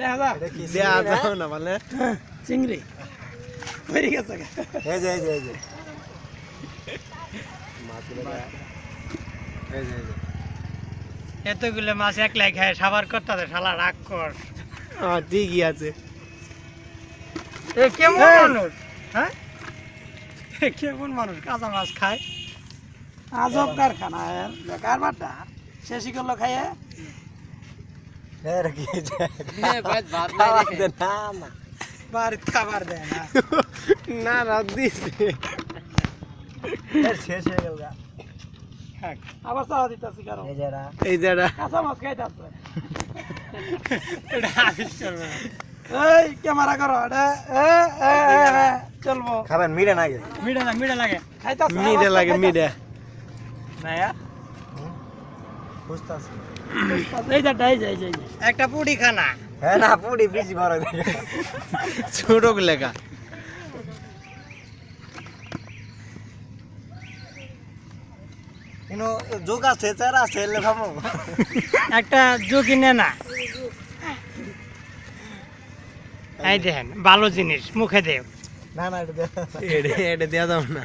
না? মানে চিংড়ি। বেড়ে গেছে এই যে এই যে এই যে। মাছগুলো এই যে এই যে। এতগুলো মাছ একলাই খায় সাবার করতে শালা রাগ কর হ্যাঁ ঠিকই আছে। এ কেমন মানুষ হ্যাঁ? কেমন মানুষ কাঁচা মাছ খায়। আজব কারখানা বেকার বাটা। শেষই করল খাইয়ে। এটা কি এই যে ভাত খাবার দে না না বাড়ির খাবার দেয় না না রাত দিছে এর শেষ হয়ে গেল গা। আবার চাওয়া দিতেছি কারও এই যে এরা। এই যেটা কাঁচা মাছ খাইতেছে এটা আবিষ করবে না। এই ক্যামেরা করো এটা এ, এ, এ, এ, চলবো খাবেন মিলে না গে মিডে না মিডে লাগে খাইতাছে মিডে লাগে মিডে না বুঝতাছি এই যে এই যে এই যে, একটা পুডি খানা হ্যাঁ না পুরি বেশি বড় ছোট লেখা। কিন্তু যোগ আছে চার আছে একটা জুকি নে না। এই দেখেন ভালো জিনিস মুখে দেব না না এটা দেওয়া যাবে না।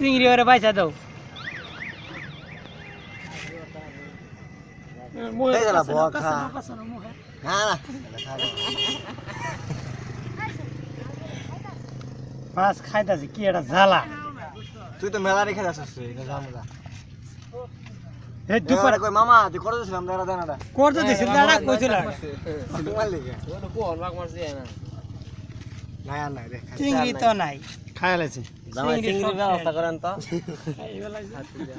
চিংড়ি ওরে পয়সা দাও না না। মাছ খাইতাছে কি এটা জ্বালা তুই তো মেলা রেখে রে, এটা ঝামেলা মামা তুই করে দিছিলাম দাঁড়া দাঁড়া করতে দিছিল দাঁড়া কইছিল তোমার লিগে না নাই দেখ চিংড়ি তো নাই খাই লাইছি। চিংড়ি ব্যবস্থা করেন তো। করেন